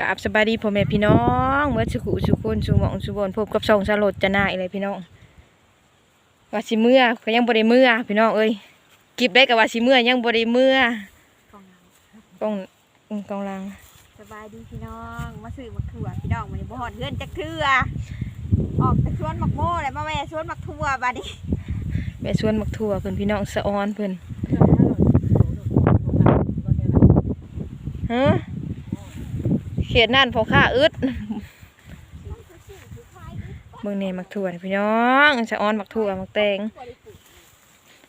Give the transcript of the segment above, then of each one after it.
กราบสบายดีพ่อแม่พี่น้องเมื่อสุขุสุคนสุหมองสุบนพบกับช่องสลดจะนาอีกเลยพี่น้องว่าสิเมื่อก็ยังบ่ได้เมื่อพี่น้องเอ้ยเกิบได้กับว่าสิเมื่อยังบ่ได้เมื่อกองอืมกองลังสบายดีพี่น้องมาซื้อมักถั่วพี่น้องมันบ่ฮอดเฮือนจักเทื่อออกแต่สวนมักโม่เลยมาแม่สวนมักถั่วบัดนี้แม่ชวนมักทั่วเพิ่นพี่น้องสะออนเพิ่นฮะเขียนนั่นพอค่าอึดเบิ่งแน่มักทั่วนี่พี่น้องสะออนมักทั่วมักแตง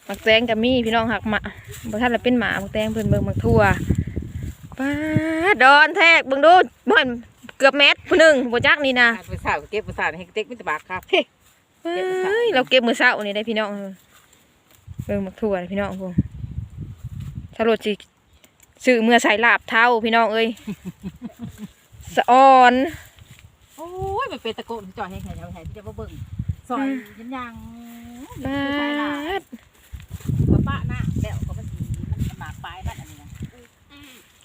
มักแตงกับมีพี่น้องหักหมาบ่ทันละเป็นหมามักแตงเพิ่นเบิ่งมักทั่วป้าดดอนแทกเบิ่งดูบ่เห็นเกือบเม็ดผู้หนึงบ่จักนี่นะภาษาเก็บภาษาให้เด็กมิตรบากครับเฮ้ยเราเก็บมื้อเช้านี่ได้พี่น้องเบิ่งมักทั่วนี่พี่น้องพวกถ้ารถสิซื้อเมื่อใส่ลาบเท้าพี่น้องเอ้ย สะออน โอ้ยมันเป็นตะโกนจ่อยให้แขนแขนที่จะมาเบิ่งซอยยันยังป้าดกระปะหน้าแล้วก็มันสีมันหมากปลายมันอันนี้นะ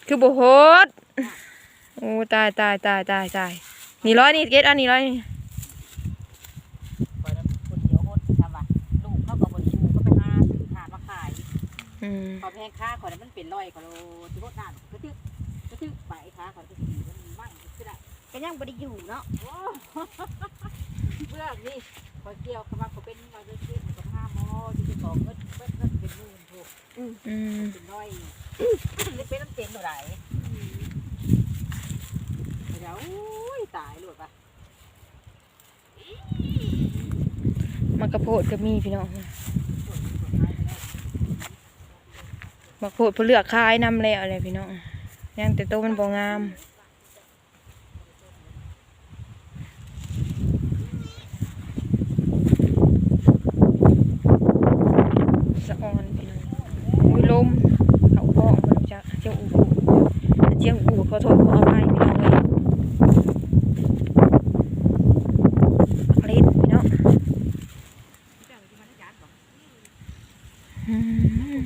คือบ่โหดโอ้ตายตายตายตายตายนี่ร้อยนี่เก็ดอันนี้ร้อยนี่ปล่อยแล้วคนเดียวโหดทำว่าลูกเขาก็บริชูก็ไปหาซื้อถาดมาขายอืมพอแพงค่าขอนั้นมันเป็นร้อยกว่าโลที่โหดด้านก็ทึกก็ทึกไปค่าขอก็สีมัน มั่งคือได้ก็ยังบ่ได้อยู่เนาะโอ้เพื่อนี่พอเกี่ยวเขามาเขาเป็นมาด้วยขึ้นกับห้าหมอที่จะบอกเงินเงินเงินเป็นหมื่นถูกอืมเป็นร้อยนี่เป็นน้ำเต็มเท่าไหร่เดี๋ยวอุ้ยตายหลุดปะมักกะโพดก็มีพี่น้องมักระโพดเพนเลือกคายนำแล้วอะไรพี่น้องยังแต่โตมันบ่งามสะออนพี่น้องอุ้ยลมเขาป้องมันจะเจียวอูเจียวอูขอโทษขออภัยพี่น้องเลยผลิตพี่น้อง อืม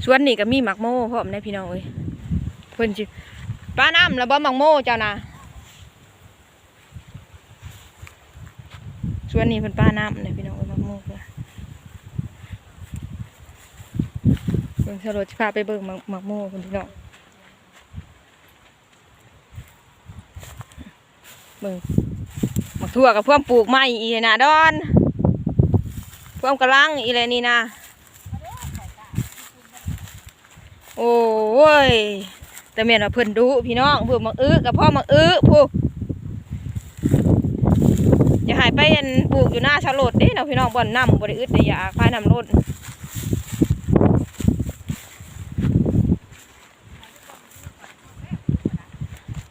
ส วนนี่ก็มีหมักโม่พร้อมนะพี่น้องเอ้ยเพิ่นจิป้าน้ำแล้วบ่หมักโม่เจ้านะสวนนี่เพิ่นป้าน้ำนะพี่น้องเอ้ยหมักโม่เพิ่นเบิ่งสรถสิพาไปเบิ่งหมักหมักโม่เพิ่นพี่น้องเบิ่งหมักทั่วกับเพื่อมปลูกไม้อีนะดอนเพื่อมกระลังอีเลยนี่นะ โอ้ยแต่เมียนว่าเพิ่นดุพี่น้องเพิ่นมาอื้อกับพ่อมาอื้อผู้อย่าหายไปอันปลูกอยู่หน้าชะโลดเด้เนาะพี่น้องบ่อนน้ำบ่ได้อึดได้ยากคายน้ำรด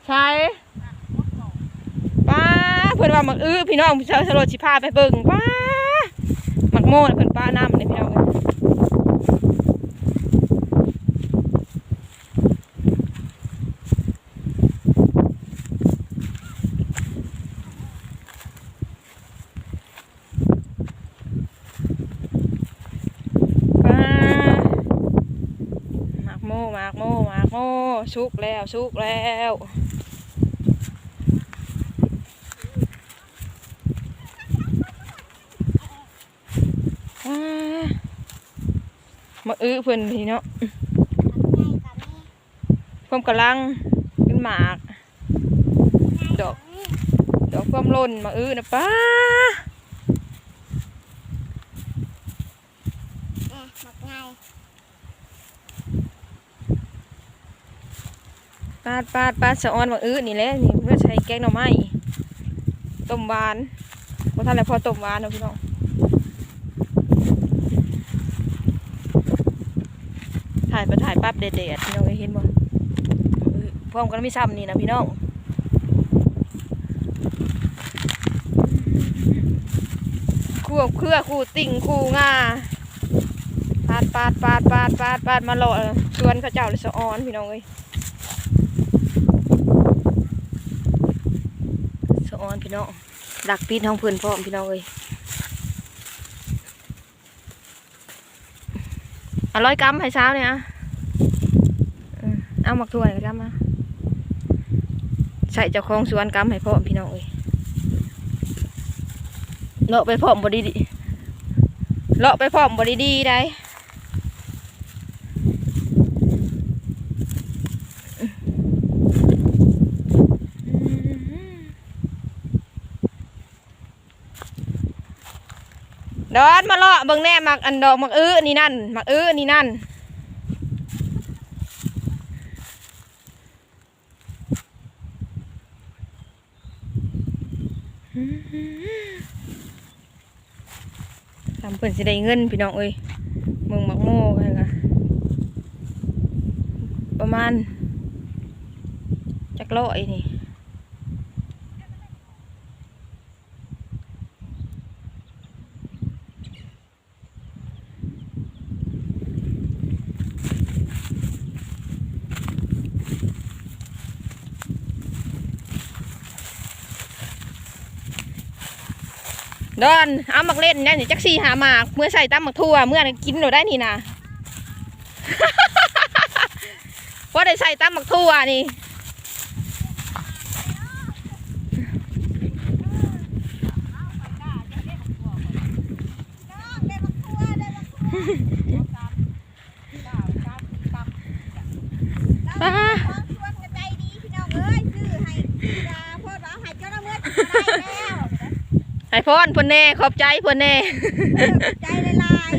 ใช่ป้าเพิ่นว่ามักอื้อพี่น้องชาวชะโลดสิพาไปเบิ่งป้ามักโม่เพิ่นป้าน้ำเลยพี่น้องเอ้ย ป้า หมากโมหมากโม่หมากโม่สุกแล้วสุกแล้วป้ามาอื้อเพิ่นพี่เนาะเพิ่มกำลังเป็นหมาก ดอก ดอกความล่นมาอื้อนะป้า เอ๊ะมักง่าย ปาดปาดปาดสะออนมางอื้อนี่แหละนี่เพื่อใช้แกงหน่อไม้ต้มหวานพอท่านแล้วพอต้มหวานเนาะพี่น้องถ่ายไปถ่ายปั๊บเด็ดๆพี่น้องเอ้ยเห็นบ่เพร้อมกันมีซ้ำนี่นะพี่น้องคู่เครือคู่ติ่งคู่งาปาดปาดปาดปาดปาดปาดมาเลาะชวนเขาเจ้าเลยสะออนพี่น้องเอ้ยสะ อนพี่น้องดักปีนห้องเพื่อนพร้อมพี่น้องเอ้ยอร่อยกำให้เช้าเนี่ยเอาหมักถั่วให้กำมาใส่เจ้าของสวนกำให้พร้อมพี่น้องเอ้ยเลาะไปพร้อมบดีดีเลาะไปพร้อมบดีดีได้ ดอนมาเลาะเบิ่งแน่มักอันดอกมักอื้อนี่นั่นมักอื้อนี่นั่นทำเพิ่นสิได้เงินพี่น้องเอ้ยมึงมักโม่กันค่ะประมาณจักร้อยนี่ ดอนเอามักเล่นเนี่ยนี่จักซี่หาหมากเมื่อใส่ตำมักทั่วเมื่อนั้นกินหนูได้นี่นะพอได้ใส่ตำมักทั่วนี่ ป้าของชวนกันใจดีพี่น้องเอ้ยซื้อให้ยาพ่อว่าให้เจ้าละเมื่อจะได้แล้วไอพอนเพ่นแน่ขอบใจเพ่นแน่เออใจละลาย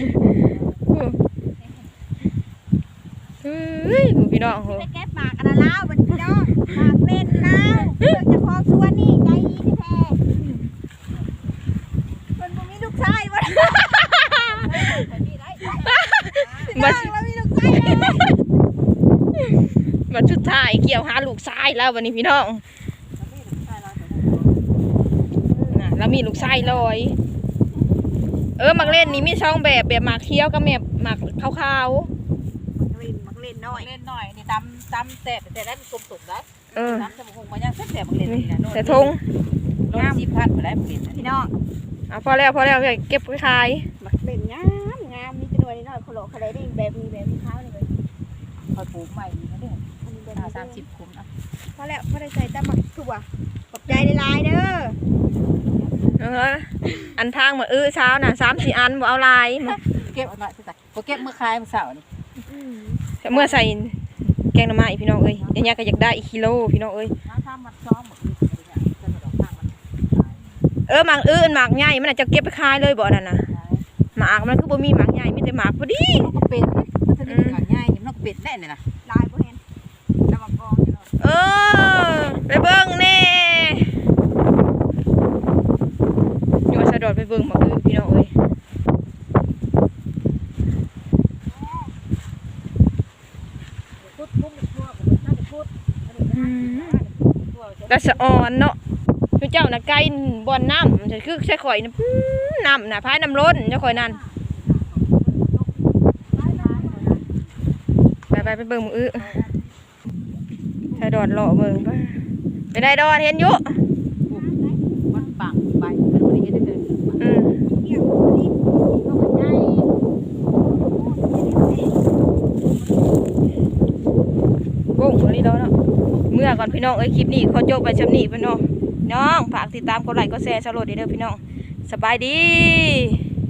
เฮ้ยพี่น้องโหไปแก้ปากกันนะแล้วบัดพี่น้องปากเล่นแล้วเรื่องเจะของชวนนี่ใจดีแท้คนบ่มีลูกชายบ่มาเรามีลูกชายแล้วมาชุดท้ายเกี่ยวหาลูกชายแล้ววันนี้พี่น้องน่ะ แล้วมีลูกชายลอย เออมักเล่นนี่มีช่องแบบแบบหมากเคี้ยวกับแบบหมากขาวมักเล่นมักเล่นน้อยเล่นหน่อยนี่ตำตำแต่แต่ได้มันกลมสุกได้ๆเออน้ำจะมคงมายังแซ่บๆมันเล่นนี่นะโน่นแต่ทงโน่นสิพันไปแล้วมันเล่นอันนี้พี่น้องอะพอแล้วพอแล้วเก็บไปขายมักเล่นงามงามมีจำนวนนิดหน่อยขลุขะเลได้แบบมีแบบมีเท้าเลยคอยปลูกใหม่นี่นะเด้ออันนี้แบบห้านี้สามสิบคุ้มนะพอแล้วพอได้ใส่ตะหมักถั่วขอบใจหลายๆเด้อ เอออันทางมาอื้อเช้าน่ะสามสี่อันบ่เอาลายมาเก็บเอาหน่อยสิจ้ะบ่เก็บเมื่อคายเมื่อเสาร์นี่อืมเมื่อใส่แกงหน่อไม้พี่น้องเอ้ยเดี๋ยวนี้ก็อยากได้อีกกิโลพี่น้องเอ้ยน้ำทำมันซ้อมหมดเลยเนี่ยจะมาดอกข้างมันเออหมากอื้ออันหมากใหญ่มันอาจจะเก็บไปขายเลยบ่นั่นน่ะตายหมากมันคือบ่มีหมากใหญ่มีแต่หมากพอดีมันก็เป็นมันจะมีหางง่ายมันก็เป็นแน่เนี่ยนะลายบ่เห็นตะหมักกองอยู่เนาะเออไปเบิ่งแน่อยู่ว่าสะดอดไปเบิ่งหมากอื้อพี่น้องเอ้ย พุดพุ่งทั่วกับมันน่าจะพุดทั่วจะ กระสะอ่อนเนาะคือ เจ้าน่ะไก่บ่อนน้ำจะคือใช้ข่อยน่ะอื้อน้ำน่ะพายน้ำล้นเจ้าข่อยนั่นไปไปไปเบิ่งหมากอื้อสะดอดเลาะเบิ่งไปไปได้ดอนเห็นอยู่มันปังไปมันไม่ได้เดินอืมเกี่ยวนี่ก็มันง่ายบุ้งวันนี้แล้วเนาะเมื่อก่อนพี่น้องเอ้ยคลิปนี้ขอจบไปชำนี้พี่น้อง น้องฝากติดตามกดไลค์กดแชร์สโลดเด้อพี่น้อง สบายดี